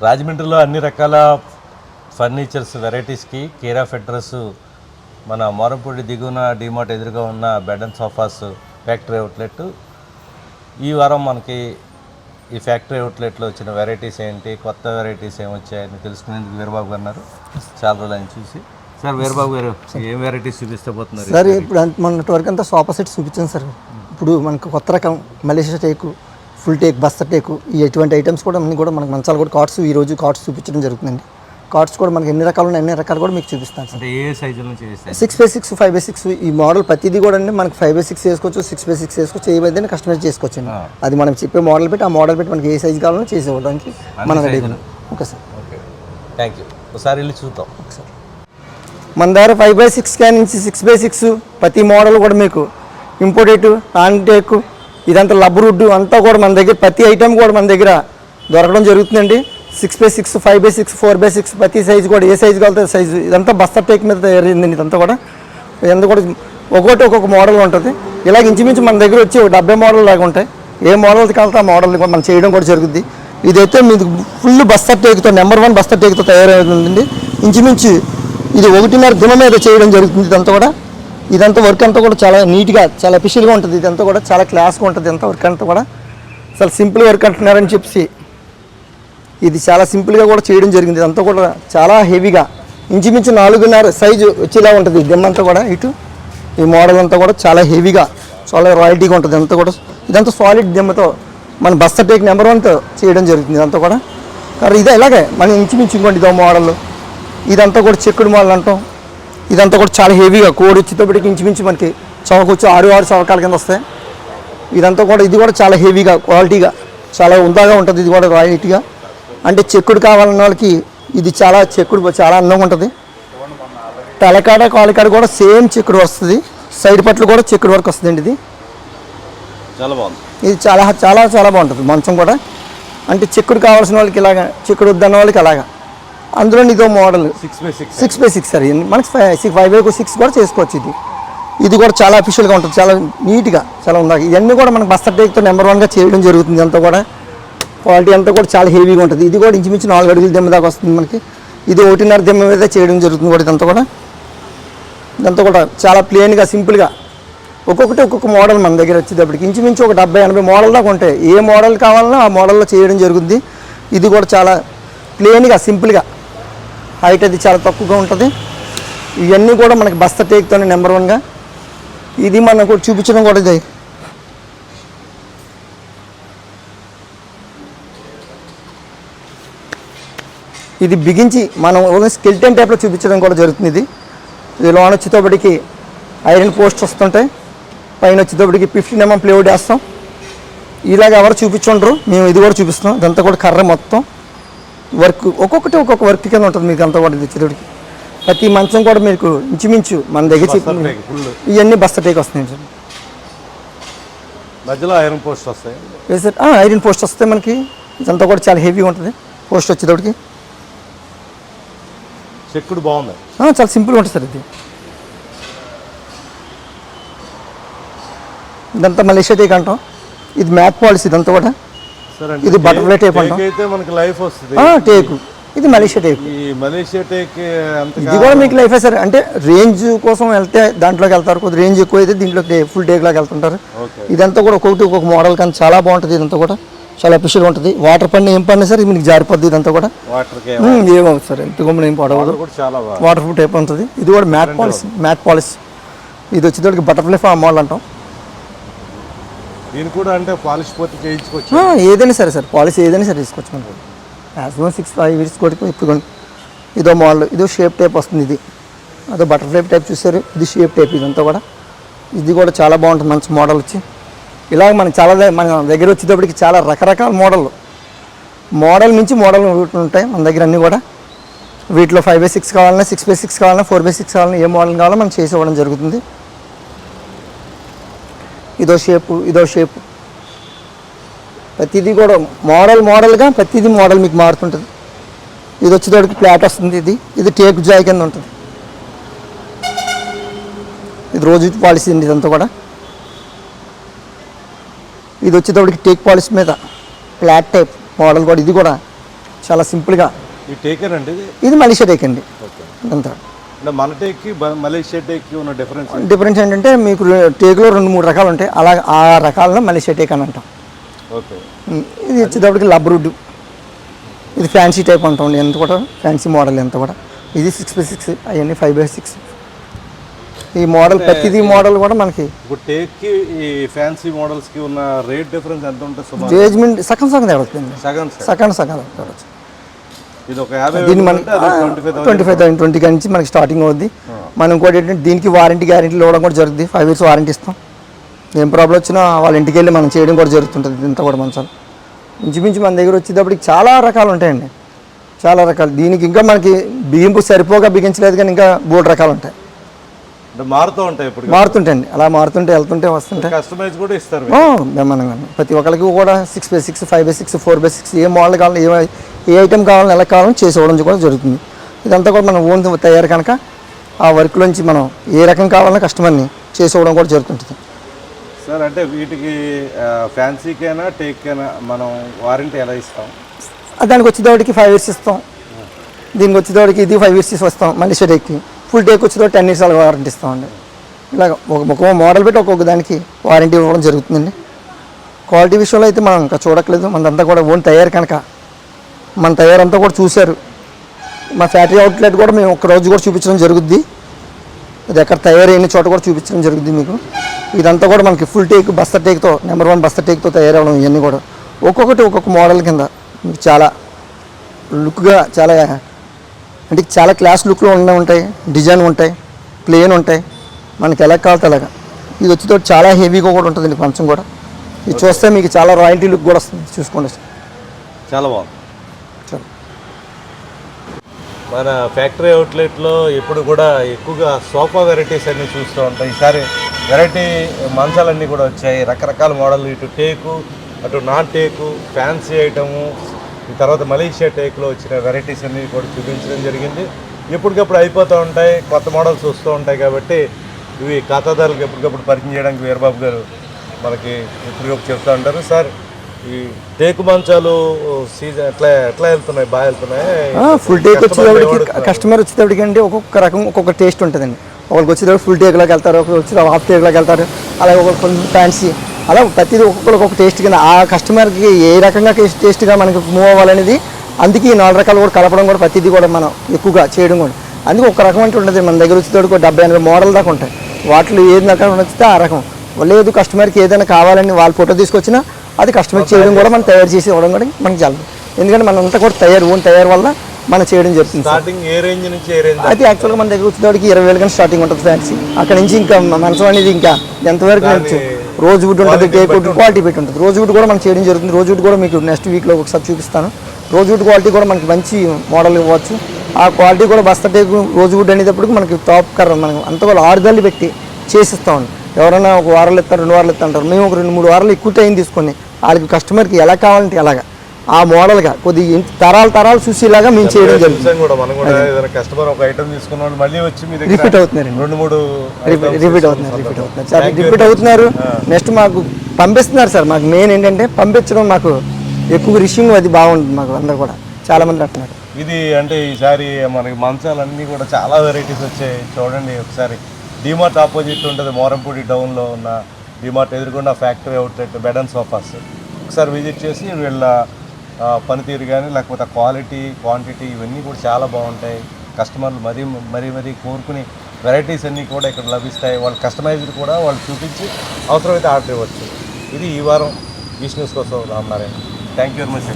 రాజమండ్రిలో అన్ని రకాల ఫర్నిచర్స్ వెరైటీస్కి కేర్ ఆఫ్ అడ్రస్ మన మోరంపూడి దిగువన డిమార్ట్ ఎదురుగా ఉన్న bed and sofas factory outlet ఈ వారం మనకి ఈ ఫ్యాక్టరీ అవుట్లెట్లో వచ్చిన వెరైటీస్ ఏంటి కొత్త వెరైటీస్ ఏమి వచ్చాయని తెలుసుకునేందుకు వీరబాబు గారు చాలా రోజులు ఆయన చూసి. సార్ వీరబాబు గారు ఏం వెరైటీస్ చూపిస్తే పోతున్నారు సార్ ఇప్పుడు అంత మొన్నటి వరకు అంతా సోఫా సెట్ చూపించాను సార్. ఇప్పుడు మనకు కొత్త రకం మలేషియా టేకు ఫుల్ టేక్ బస్తా టేకు ఈ ఎటువంటి ఐటమ్స్ కూడా అన్ని కూడా మనకు మంచాలు కూడా కార్డ్స్ ఈ రోజు కార్డ్స్ చూపించడం జరుగుతుందండి. కార్డ్స్ కూడా మనకి ఎన్ని రకాలు ఉన్నాయి అన్ని రకాలు కూడా మీకు చూపిస్తాను సార్. ఏ సైజుల six by six five by six ఈ మోడల్ ప్రతిదీ కూడా అండి మనకి ఫైవ్ బై సిక్స్ చేసుకోవచ్చు సిక్స్ బై సిక్స్ చేసుకోవచ్చు ఏ విధంగా కస్టమైజ్ చేసుకోవచ్చు అండి. అది మనం చెప్పే మోడల్ పెట్టి ఆ మోడల్ పెట్టి మనకి ఏ సైజ్ కావాలో చేసి ఇవ్వడానికి మనం ready okay sir. Okay. Thank you ఒకసారి వెళ్ళి చూద్దాం. ఒకసారి మన దగ్గర ఫైవ్ బై సిక్స్ క్యాన్ నుంచి సిక్స్ బై సిక్స్ ప్రతి మోడల్ కూడా మీకు ఇంపోర్టెడ్ ఆన్టేక్ ఇదంతా లబ్బర్ రుడ్డు అంతా కూడా మన దగ్గర ప్రతి ఐటెం కూడా మన దగ్గర దొరకడం జరుగుతుందండి. Six by six five by six four by six ప్రతి సైజు కూడా ఏ సైజు కలితే సైజు ఇదంతా బస్తా టేక్ మీద తయారైందండి ఇదంతా కూడా. ఇదంతా కూడా ఒక్కొక్కటి ఒక్కొక్క మోడల్ ఉంటుంది. ఇలాగ ఇంచుమించు మన దగ్గర వచ్చి ఒక డెబ్బై మోడల్ లాగా ఉంటాయి. ఏ మోడల్ కలితే ఆ మోడల్ మనం చేయడం కూడా జరుగుద్ది. ఇదైతే మీకు ఫుల్ బస్తా టేక్తో నెంబర్ వన్ బస్తా టేక్తో తయారవుతుందండి ఇంచుమించు ఇది ఒకటిన్నర దిన మీద చేయడం జరుగుతుంది ఇదంతా కూడా. ఇదంతా వర్క్ అంతా కూడా చాలా నీట్గా చాలా ఎఫిషియల్గా ఉంటుంది. ఇదంతా కూడా చాలా క్లాస్గా ఉంటుంది. ఇదంతా వర్క్ అంతా కూడా చాలా సింపుల్ వర్క్ అంటున్నారని చెప్పి ఇది చాలా సింపుల్గా కూడా చేయడం జరిగింది. ఇదంతా కూడా చాలా హెవీగా ఇంచుమించు నాలుగున్నర సైజు వచ్చేలా ఉంటుంది. ఈ దిమ్మ అంతా కూడా ఇటు ఈ మోడల్ అంతా కూడా చాలా హెవీగా చాలా రాయల్టీగా ఉంటుంది. అంతా కూడా ఇదంతా సాలిడ్ దిమ్మతో మన బస్తా టేక్ నెంబర్ వన్తో చేయడం జరుగుతుంది ఇదంతా కూడా. కానీ ఇదే ఇలాగే మనం ఇంచుమించు ఇంకోండి ఇదో మోడల్ ఇదంతా కూడా చెక్కుడు మోడల్ అంటాం. ఇదంతా కూడా చాలా హెవీగా కోడి వచ్చేటప్పటికి ఇంచుమించు మనకి చవకొచ్చి ఆరు ఆరు చవకాల కింద వస్తాయి. ఇదంతా కూడా ఇది కూడా చాలా హెవీగా క్వాలిటీగా చాలా ఉందాగా ఉంటుంది ఇది కూడా రాయల్టీగా అంటే చెక్కుడు కావాలన్న వాళ్ళకి ఇది చాలా చెక్కుడు చాలా అందంగా ఉంటుంది. తలకాడ కాలికాడ కూడా సేమ్ చెక్కుడు వస్తుంది. సైడ్ పట్లు కూడా చెక్కుడు వరకు వస్తుందండి ఇది. చాలా బాగుంది. ఇది చాలా చాలా చాలా బాగుంటుంది మంచం కూడా. అంటే చెక్కుడు కావాల్సిన వాళ్ళకి ఇలాగా చెక్కుడు వద్దన్న వాళ్ళకి అలాగా. అందులో ఇదో model. Six by six six by six sir. మనకి ఫైవ్ ఫైవ్ బై సిక్స్ కూడా చేసుకోవచ్చు ఇది. ఇది కూడా చాలా అఫీషియల్గా ఉంటుంది. చాలా నీట్గా చాలా ఉందా? ఇవన్నీ కూడా మనకి బస్తా టేక్తో నెంబర్ వన్గా చేయడం జరుగుతుంది అంతా కూడా. క్వాలిటీ అంతా కూడా చాలా హెవీగా ఉంటుంది. ఇది కూడా ఇంచుమించు నాలుగు అడుగుల దెమ్మ దాకా వస్తుంది మనకి. ఇది ఒకటిన్నర దెమ్మ మీద చేయడం జరుగుతుంది కూడా ఇదంతా కూడా. ఇదంతా కూడా చాలా ప్లెయిన్గా సింపుల్గా ఒక్కొక్కటి ఒక్కొక్క మోడల్ మన దగ్గర వచ్చేటప్పటికి. ఇంచుమించు ఒక డెబ్బై ఎనభై మోడల్ దాకా ఉంటాయి. ఏ మోడల్ కావాలన్నా ఆ మోడల్లో చేయడం జరుగుద్ది ఇది కూడా చాలా ప్లెయిన్గా సింపుల్గా హైట్ అది చాలా తక్కువగా ఉంటుంది. ఇవన్నీ కూడా మనకి బస్తా టేక్తోనే నెంబర్ వన్గా ఇది మనకు చూపించడం కూడా ఇది. ఇది బిగించి మనం ఓన్లీ స్కెల్టన్ టైప్లో చూపించడం కూడా జరుగుతుంది ఇది. ఇది లోన వచ్చేటప్పటికి ఐరన్ పోస్ట్ వస్తుంటాయి. పైన వచ్చేటప్పటికి ఫిఫ్టీన్ ఎంఎం ప్లేవుడ్ వేస్తాం. ఇలాగ ఎవరు చూపించుండ్రు? మేము ఇది కూడా చూపిస్తున్నాం. ఇదంతా కూడా కర్ర మొత్తం. వర్క్ ఒక్కొక్కటి ఒక్కొక్క వర్క్ కింద ఉంటుంది మీకు అంతా కూడా వచ్చేటప్పటికి ప్రతి మంచం కూడా మీకు ఇంచుమించు మన దగ్గర ఇవన్నీ బస్తా టేక్ వస్తాయి సార్. మధ్యలో ఐరన్ పోస్ట్ వస్తాయి. ఐరన్ పోస్ట్ మనకి. ఇదంతా కూడా చాలా హెవీగా ఉంటుంది. పోస్ట్ వచ్చేటప్పటికి. చెక్కుడు బాగుంది. చాలా సింపుల్గా ఉంటుంది సార్ ఇది. ఇదంతా మలేషియా టేక్ అంటాం. ఇది మ్యాట్ పాలిసీ ఇదంతా కూడా. ఇది tape అంటాం. అయితే మనకి లైఫ్ వస్తుంది. ఆ, టేకు. ఇది మలేషియా టేక్. ఈ మలేషియా టేక్ ఇది కూడా మీకు లైఫే సార్. అంటే రేంజ్ కోసం వెళ్తే దాంట్లోకి వెళ్తారు. కొద్ది రేంజ్ ఎక్కువ అయితే దీంట్లోకి ఫుల్ టేక్ లాగా వెళ్తుంటారు. ఇదంతా కూడా ఒక్కొక్కటి ఒక్కొక్క మోడల్ కానీ చాలా బాగుంటుంది ఇదంతా కూడా. చాలా ఎఫిషియల్గా ఉంటుంది. వాటర్ పడిన ఏం పడినా సరే మీకు జారిపోద్ది ఇదంతా కూడా. ఏమవుతుంది సార్ ఎంత గమ్మున ఏం పడవదు. వాటర్ ప్రూఫ్ టైప్ ఉంటుంది. ఇది కూడా మ్యాట్ పాలిస్ మ్యాట్ పాలిస్ ఇది వచ్చేటప్పటికి బటర్ఫ్లై ఫామ్ మోడల్ అంటాం. దీని కూడా అంటే పాలిష్ పూర్తి చేయించుకోవచ్చు ఏదైనా సరే సార్ పాలిష్ ఏదైనా సరే తీసుకోవచ్చు మనకి మ్యాక్సిమం సిక్స్ ఫైవ్ ఇయర్స్ కొట్టి ఇప్పుడు ఇదో మోడల్ ఇదో షేప్ టైప్ వస్తుంది ఇది. అదో బటర్ఫ్లై టైప్ చూసారు ఇది షేప్ టైప్ ఇదంతా కూడా. ఇది కూడా చాలా బాగుంటుంది మంచి మోడల్ వచ్చి. ఇలాగ మనకి చాలా మన దగ్గర వచ్చేటప్పటికి చాలా రకరకాల మోడల్ మోడల్ నుంచి మోడల్ ఉంటాయి మన దగ్గర అన్నీ కూడా. వీటిలో ఫైవ్ బై సిక్స్ కావాలన్నా సిక్స్ బై సిక్స్ కావాలన్నా ఫోర్ బై సిక్స్ కావాలన్నా ఏ మోడల్ కావాలో మనం చేసి ఇవ్వడం జరుగుతుంది. ఇదో షేపు ఇదో షేపు ప్రతిదీ కూడా మోడల్ మోడల్గా ప్రతిదీ మోడల్ మీకు మారుతుంటుంది. ఇది వచ్చేటప్పటికి ఫ్లాట్ వస్తుంది ఇది. ఇది టేక్ జాయ్ కింద ఉంటుంది. ఇది రోజు పాలసీ అండి ఇదంతా కూడా. ఇది వచ్చేటప్పటికి టేక్ పాలసీ మీద ఫ్లాట్ టైప్ మోడల్ కూడా. ఇది కూడా చాలా సింపుల్గా ఇది మలేషియా టేక్ అండి. ఇదంతా. అంటే మన టేక్కి మలేషియా టేక్కి ఉన్న డిఫరెన్స్ డిఫరెన్స్ ఏంటంటే మీకు టేకులో రెండు మూడు రకాలు ఉంటాయి. అలా ఆ రకాలను మలేషియా టేక్ అని అంటాం. ఓకే. ఇది వచ్చేటప్పటికి లబ్రుడ్ ఇది ఫ్యాన్సీ టైప్ అంటాం. ఎంత కూడా ఫ్యాన్సీ మోడల్ ఎంత కూడా. ఇది సిక్స్ బై సిక్స్ అవన్నీ ఫైవ్ బై సిక్స్ ఈ మోడల్ ప్రతిదీ మోడల్ కూడా మనకి టేక్కి ఈ ఫ్యాన్సీ మోడల్స్కి ఉన్న రేట్ డిఫరెన్స్ ఎంత ఉంటుంది జేజ్మెంట్ సగం సగం తేడుతుంది సగం సగం. సగం యాభై దీన్ని మన twenty five twenty five thousand twenty నుంచి మనకి స్టార్టింగ్ అవుద్ది. మనం ఇంకోటి ఏంటంటే దీనికి వారంటీ గ్యారెంటీలు ఇవ్వడం కూడా జరుగుతుంది ఫైవ్ ఇయర్స్ వారంటీ ఇస్తాం. ఏం ప్రాబ్లం వచ్చినా వాళ్ళ ఇంటికి వెళ్ళి మనం చేయడం కూడా జరుగుతుంటుంది. ఇంత కూడా మంచాలు ఇంచుమించు మన దగ్గర వచ్చేటప్పటికి చాలా రకాలు ఉంటాయండి. చాలా రకాలు. దీనికి ఇంకా మనకి బియ్యంపు సరిపోగా బిగించలేదు కానీ ఇంకా మూడు రకాలు ఉంటాయి. అంటే మారుతూ ఉంటాయి ఇప్పుడు మారుతుంటాయండి అలా మారుతుంటే వెళ్తుంటే వస్తుంటాయి కస్టమైజ్ కూడా ఇస్తారు బ్రహ్మాండంగా. ప్రతి ఒక్కరికి కూడా six by six five by six four by six A model కావాలని ఏ ఏ ఐటెం కావాలని ఎలా కావాలని చేసి ఇవ్వడం కూడా జరుగుతుంది. ఇదంతా కూడా మనం ఓన్ తయారు కనుక ఆ వర్క్లోంచి మనం ఏ రకం కావాలన్నా కస్టమర్ని చేసి ఇవ్వడం కూడా జరుగుతుంటుంది. సార్ అంటే వీటికి ఫ్యాన్సీకైనా టేక్కైనా మనం వారంటీ ఎలా ఇస్తాం? దానికి వచ్చేటప్పటికి ఫైవ్ ఇయర్స్ ఇస్తాం. దీనికి వచ్చేటప్పటికి ఇది ఫైవ్ ఇయర్స్ వస్తాం మళ్ళీ షెడేక్కి ఫుల్ టేక్ వచ్చేటప్పుడు టెన్ ఇయర్స్ అలా వారంటీ ఇస్తామండి. ఇలాగ ఒక ఒక్కొక్క మోడల్ పెట్టి ఒక్కొక్క దానికి వారంటీ ఇవ్వడం జరుగుతుందండి. క్వాలిటీ విషయంలో అయితే మనం ఇంకా చూడట్లేదు. మనదంతా కూడా ఓన్ తయారు కనుక. మన తయారంతా కూడా చూశారు. మా ఫ్యాక్టరీ అవుట్లెట్ కూడా మేము ఒక రోజు కూడా చూపించడం జరుగుద్ది. అది ఎక్కడ తయారైన చోట కూడా చూపించడం జరుగుద్ది మీకు. ఇదంతా కూడా మనకి ఫుల్ టేక్ బస్తా టేక్తో నెంబర్ వన్ బస్తా టేక్తో తయారవడం ఇవన్నీ కూడా. ఒక్కొక్కటి ఒక్కొక్క మోడల్ కింద. మీకు చాలా లుక్గా చాలా అంటే చాలా క్లాస్ లుక్లో ఉండే ఉంటాయి డిజైన్ ఉంటాయి ప్లేన్ ఉంటాయి. మనకి ఎలా కావాలితే అలాగా. ఇది వచ్చేతో చాలా హెవీగా కూడా ఉంటుందండి కొంచెం కూడా. ఇది చూస్తే మీకు చాలా రాయల్టీ లుక్ కూడా వస్తుంది చూసుకోండి. చాలా బాగుంది. మన ఫ్యాక్టరీ అవుట్లెట్లో ఎప్పుడు కూడా ఎక్కువగా సోఫా వెరైటీస్ అన్ని చూస్తూ ఉంటాం. ఈసారి వెరైటీ మంచాలన్నీ కూడా వచ్చాయి. రకరకాల మోడల్ ఇటు టేకు అటు నాన్ టేకు ఫ్యాన్సీ ఐటము తర్వాత మలేషియా టేక్లో వచ్చిన వెరైటీస్ అన్ని కూడా చూపించడం జరిగింది. ఎప్పటికప్పుడు అయిపోతూ ఉంటాయి కొత్త మోడల్స్ వస్తూ ఉంటాయి కాబట్టి ఇవి ఖాతాదారులకు ఎప్పటికప్పుడు పరిచయం చేయడానికి వీరబాబు గారు మనకి ఎప్పటికప్పుడు చెప్తూ ఉంటారు. సార్ ఈ టేకు మంచాలు సీజన్ ఎట్లా ఎట్లా వెళ్తున్నాయి? బాగా వెళ్తున్నాయి? ఫుల్ టేక్ వచ్చేటప్పటికి కస్టమర్ వచ్చేటప్పటికి అంటే ఒక్కొక్క రకం ఒక్కొక్క టేస్ట్ ఉంటుందండి. ఒకరికి వచ్చేటప్పుడు ఫుల్ టేక్లోకి వెళ్తారు ఒకరికి వచ్చి హాఫ్ టేక్లోకి వెళ్తారు అలాగే ఒకరు కొంచెం ఫ్యాన్సీ అలా ప్రతిదీ ఒక్కొక్కరికి ఒక టేస్ట్ కింద. ఆ కస్టమర్కి ఏ రకంగా టేస్ట్ టేస్ట్గా మనకి మూవ్ అవ్వాలనేది అందుకే ఈ నాలుగు రకాలు కూడా కలపడం కూడా ప్రతిదీ కూడా మనం ఎక్కువగా చేయడం కూడా. అందుకే ఒక రకం అంటే ఉంటుంది మన దగ్గర వచ్చేటప్పుడు డెబ్బై ఎనభై మోడల్ దాకా ఉంటాయి. వాటిలో ఏది రకం నచ్చితే ఆ రకం. లేదు కస్టమర్కి ఏదైనా కావాలని వాళ్ళ ఫోటో తీసుకొచ్చినా అది కస్టమర్ చేయడం కూడా మనం తయారు చేసి ఇవ్వడం కూడా మనకి చాలా ఎందుకంటే మనం అంతా కూడా తయారు ఓన్ తయారు వల్ల మనం చేయడం జరుగుతుంది. స్టార్టింగ్ ఏ రేంజ్ నుంచి ఏ రేంజ్ అయితే యాక్చువల్గా మన దగ్గర వచ్చేటప్పటికి ఇరవై వేలు కానీ స్టార్టింగ్ ఉంటుంది ఫ్యాన్సీ అక్కడ నుంచి ఇంకా మనసు అనేది ఇంకా ఎంతవరకు నచ్చు రోజు వుడ్ ఉంటుంది టేక్ వుడ్ క్వాలిటీ పెట్టి ఉంటుంది. రోజు వుడ్ కూడా మనం చేయడం జరుగుతుంది. రోజు వుడ్ కూడా మీకు నెక్స్ట్ వీక్లో ఒకసారి చూపిస్తాను. రోజు వుడ్ క్వాలిటీ కూడా మనకి మంచి మోడల్ ఇవ్వచ్చు. ఆ క్వాలిటీ కూడా బస్తా టేక్ రోజు వుడ్ అనేటప్పటికి మనకి టాప్ కర్ర మనం అంత కూడా ఆరుదల్లి పెట్టి చేసిస్తామండి ఎవరైనా ఒక వారాలు ఇస్తారు రెండు వారాలు ఇస్తారు అంటారు. మేము ఒక రెండు మూడు వారాలు ఎక్కువ టైం తీసుకొని వాళ్ళకి కస్టమర్కి ఎలా కావాలంటే అలాగా. ఆ మోడల్గా కొద్దిగా తరాలు తరాలు చూసేలాగా మేము చేయడం జరుగుతుంది చూసాం కూడా మనం కూడా ఏదైనా కస్టమర్ ఒక ఐటమ్ తీసుకున్న మళ్ళీ వచ్చి రిపీట్ అవుతున్నారండి రెండు మూడు రిపీట్ రిపీట్ అవుతున్నారు రిపీట్ అవుతున్నారు. సార్ రిపీట్ అవుతున్నారు. నెక్స్ట్ మాకు పంపిస్తున్నారు సార్. మాకు మెయిన్ ఏంటంటే పంపించడం మాకు ఎక్కువ రిషింగ్ అది బాగుంటుంది మాకు అందరు కూడా. చాలా మంది అంటున్నారు. ఇది అంటే ఈసారి మనకి మంచాలన్నీ కూడా చాలా వెరైటీస్ వచ్చాయి. చూడండి ఒకసారి. డిమార్ట్ ఆపోజిట్ ఉంటుంది. మోరంపూడి డౌన్లో ఉన్న డిమార్ట్ ఎదురుకుండా factory outlet bed and sofas ఒకసారి విజిట్ చేసి వీళ్ళ పనితీరు కానీ లేకపోతే క్వాలిటీ క్వాంటిటీ ఇవన్నీ కూడా చాలా బాగుంటాయి. కస్టమర్లు మరీ మరీ మరీ కోరుకుని వెరైటీస్ అన్నీ కూడా ఇక్కడ లభిస్తాయి. వాళ్ళు కస్టమైజ్డ్ కూడా వాళ్ళు చూపించి అవసరమైతే ఆర్డర్ ఇవ్వచ్చు. ఇది ఈ వారం బిజినెస్ న్యూస్ కోసం Ramanarayana thank you very much